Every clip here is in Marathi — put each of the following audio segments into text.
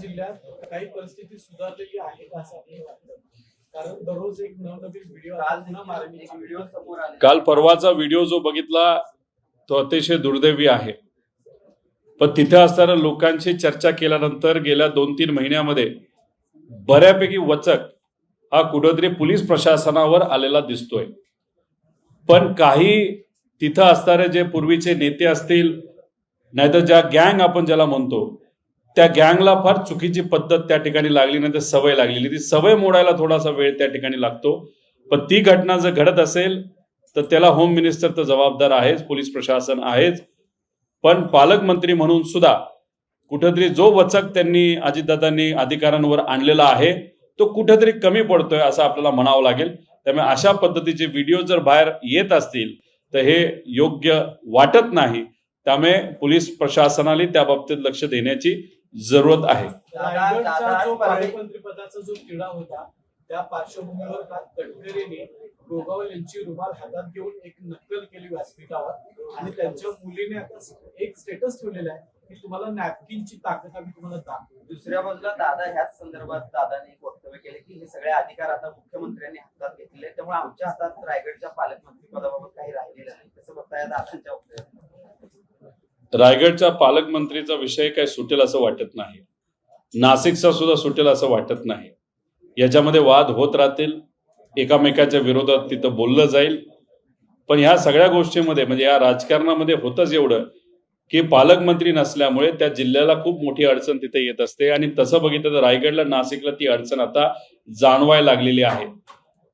जिल्ह्यात काही परिस्थिती सुधारलेली आहे का असं आपल्याला वाटतं. कारण दररोज एक नवनवीन व्हिडिओ मारण्याची व्हिडिओ समोर आले. काल परवाचा व्हिडिओ जो बघितला तो अतिशय दुर्दैवी आहे. पण तिथे असणाऱ्या लोकांशी चर्चा केल्यानंतर गेल्या दोन तीन महिन्यामध्ये बऱ्यापैकी वचक हा कुठंतरी पोलीस प्रशासनावर आलेला दिसतोय. पण काही तिथं असणारे जे पूर्वीचे नेते असतील नाहीतर ज्या गँग आपण ज्याला म्हणतो त्या गँगला फार चुकीची पद्धत त्या ठिकाणी लागली नाही तर सवय लागलेली. ती सवय मोडायला थोडासा वेळ त्या ठिकाणी लागतो. पण ती घटना जर घडत असेल तर त्याला होम मिनिस्टर तर जबाबदार आहेच पोलीस प्रशासन आहेच. पण पालकमंत्री म्हणून सुद्धा कुठेतरी जो वचक त्यांनी अजितदादांनी अधिकाऱ्यांवर आणलेला आहे तो कुठेतरी कमी पडतोय असं आपल्याला म्हणावं लागेल. त्यामुळे अशा पद्धतीचे व्हिडिओ जर बाहेर येत असतील तर हे योग्य वाटत नाही. त्यामुळे पोलीस प्रशासनाने त्या बाबतीत लक्ष देण्याची जरूर आहे. रायगडचा जो आज परवा- पालकमंत्री पदाचा जो तिढा होता त्या पार्श्वभूमीवर काल तटकरेने गोगावल यांची रुमाल हातात घेऊन एक नक्कल केली व्यासपीठावर. आणि त्यांच्या मुलीने आता एक स्टेटस ठेवलेला आहे की तुम्हाला नॅपकिनची ताकद आम्ही तुम्हाला दाखवू. दुसऱ्या बाजूला दादा ह्याच संदर्भात दादाने एक वक्तव्य केले की हे सगळे अधिकार आता मुख्यमंत्र्यांनी हातात घेतलेले आहेत. त्यामुळे आमच्या हातात रायगडच्या पालकमंत्री पदाबाबत काही राहिलेलं नाही. कसं बघताय दादांच्या वक्तव्यात? रायगडच्या पालकमंत्रीचा विषय काय सुटेल असं वाटत नाही. नाशिकचा सुद्धा सुटेल असं वाटत नाही. याच्यामध्ये वाद होत राहतील. एकामेकाच्या विरोधात तिथं बोललं जाईल. पण ह्या सगळ्या गोष्टीमध्ये म्हणजे या राजकारणामध्ये होतच एवढं की पालकमंत्री नसल्यामुळे त्या जिल्ह्याला खूप मोठी अडचण तिथे येत असते. आणि तसं बघितलं तर रायगडला नाशिकला ती अडचण आता जाणवायला लागलेली आहे.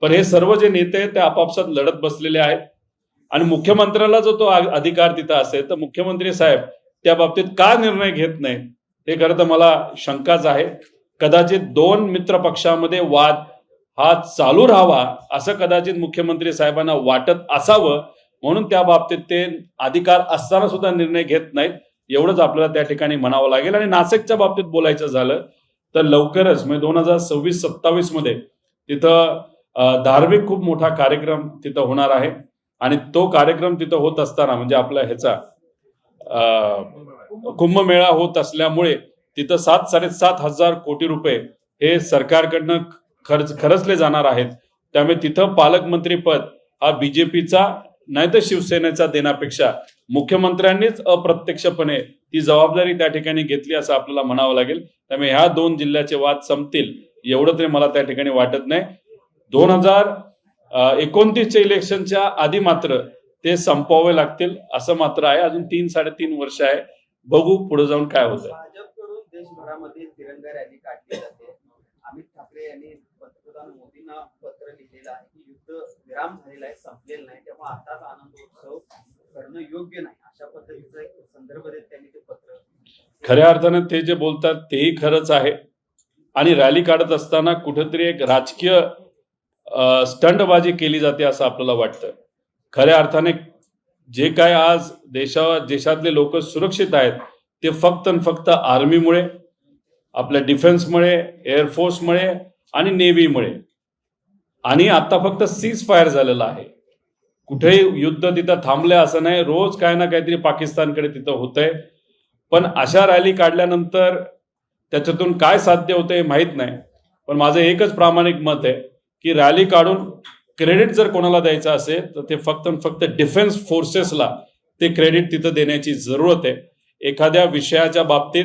पण हे सर्व जे नेते आहेत ते आपापसात लढत बसलेले आहेत. आणि मुख्यमंत्र्याला जो तो अधिकार तिथं असेल तर मुख्यमंत्री साहेब त्या बाबतीत का निर्णय घेत नाही हे खरं तर मला शंकाच आहे. कदाचित दोन मित्र पक्षामध्ये वाद हा चालू राहावा असं कदाचित मुख्यमंत्री साहेबांना वाटत असावं म्हणून त्या बाबतीत ते अधिकार असताना सुद्धा निर्णय घेत नाहीत. एवढंच आपल्याला त्या ठिकाणी म्हणावं लागेल. आणि नाशिकच्या बाबतीत बोलायचं झालं तर लवकरच म्हणजे दोन हजार सव्वीस सत्तावीसमध्ये तिथं धार्मिक खूप मोठा कार्यक्रम तिथं होणार आहे. आणि तो कार्यक्रम तिथं होत असताना म्हणजे आपला ह्याचा कुंभमेळा होत असल्यामुळे तिथं सात साडेसात हजार कोटी रुपये हे सरकारकडनं खर्च खर्चले जाणार आहेत. त्यामुळे तिथं पालकमंत्री पद हा बीजेपीचा नाही तर शिवसेनेचा देण्यापेक्षा मुख्यमंत्र्यांनीच अप्रत्यक्षपणे ती जबाबदारी त्या ठिकाणी घेतली असं आपल्याला म्हणावं लागेल. त्यामुळे ह्या दोन जिल्ह्याचे वाद संपतील एवढं तरी मला त्या ठिकाणी वाटत नाही. दोन हजार एकोणतीसच्या इलेक्शनच्या आधी मात्र ते संपवावे लागतील असं मात्र आहे. अजून तीन साडेतीन वर्ष आहे. बघू पुढे जाऊन काय होतं भाजपकडून देशभरामध्ये तिरंगा रॅली काढली जाते. अमित ठाकरे यांनी पंतप्रधान मोदींना पत्र लिहिलेलं आहे की युद्ध विराम झालेला आहे संपलेलं नाही. त्यामुळे आताच आनंदोत्सव करणं योग्य नाही. अशा पद्धतीचं एक संदर्भ देत त्यांनी ते पत्र खऱ्या अर्थानं ते जे बोलतात तेही खरंच आहे. आणि रॅली काढत असताना कुठेतरी एक राजकीय स्टंटबाजी केली जाते असं आपल्याला वाटतं. खऱ्या अर्थाने जे काय आज देशा देशातले लोक सुरक्षित आहेत ते फक्त आणि फक्त आर्मीमुळे आपल्या डिफेन्समुळे एअरफोर्समुळे आणि नेव्हीमुळे. आणि आता फक्त सीज फायर झालेलं आहे. कुठेही युद्ध तिथं थांबलंय असं नाही. रोज काय ना काहीतरी पाकिस्तानकडे तिथं होतंय. पण अशा रॅली काढल्यानंतर त्याच्यातून काय साध्य होतंय हे माहीत नाही. पण माझं एकच प्रामाणिक मत आहे. की रॅली काढून क्रेडिट जर कोणाला द्यायचं असेल तर ते फक्त फक्त डिफेन्स फोर्सेसला ते क्रेडिट तिथं देण्याची जरूरत आहे. एखाद्या विषयाच्या बाबतीत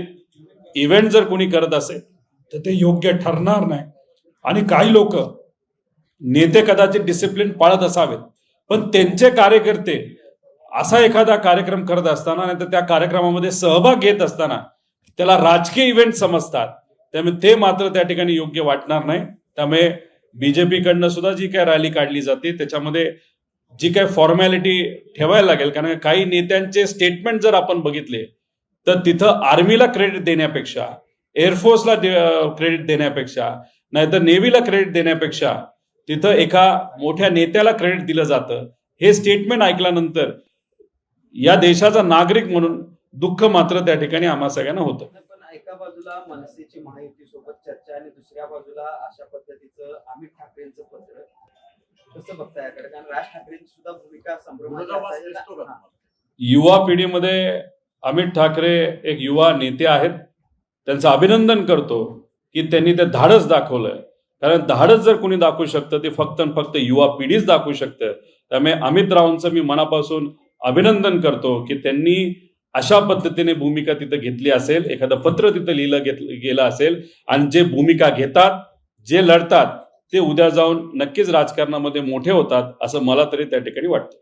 इव्हेंट जर कोणी करत असेल तर ते योग्य ठरणार नाही. आणि काही लोक नेते कदाचित डिसिप्लिन पाळत असावेत पण त्यांचे कार्यकर्ते असा एखादा कार्यक्रम करत असताना नाही तर त्या कार्यक्रमामध्ये सहभाग घेत असताना त्याला राजकीय इव्हेंट समजतात. त्यामुळे ते मात्र त्या ठिकाणी योग्य वाटणार नाही. त्यामुळे बीजेपीकडनं सुद्धा जी काय रॅली काढली जाते त्याच्यामध्ये जी काय फॉर्मॅलिटी ठेवायला लागेल कारण काही नेत्यांचे स्टेटमेंट जर आपण बघितले तर तिथं आर्मीला क्रेडिट देण्यापेक्षा एअरफोर्सला क्रेडिट देण्यापेक्षा नाहीतर नेव्हीला क्रेडिट देण्यापेक्षा तिथं एका मोठ्या नेत्याला क्रेडिट दिलं जातं. हे स्टेटमेंट ऐकल्यानंतर या देशाचा नागरिक म्हणून दुःख मात्र त्या ठिकाणी आम्हा सगळ्यांना होतं. एका बाजूला मनसेची महायुती सोबत चर्चा आणि दुसऱ्या बाजूला अशा पद्धतीचं अमित ठाकरेंचं पत्र. कसं बघताय याकडे? कारण राज ठाकरेंची सुद्धा भूमिका हा. युवा पिढीमध्ये अमित ठाकरे एक युवा नेते आहेत. त्यांचं अभिनंदन करतो की त्यांनी ते धाडस दाखवलंय. कारण धाडस जर कोणी दाखवू शकतं ते फक्त आणि फक्त युवा पिढीच दाखवू शकतं. त्यामुळे अमित रावांचं मी मनापासून अभिनंदन करतो की त्यांनी अशा पद्धतीने भूमिका तिथं घेतली असेल एखादं पत्र तिथं लिहिलं घेतलं गेलं असेल आणि जे भूमिका घेतात जे लढतात ते उद्या जाऊन नक्कीच राजकारणामध्ये मोठे होतात असं मला तरी त्या ठिकाणी वाटतं.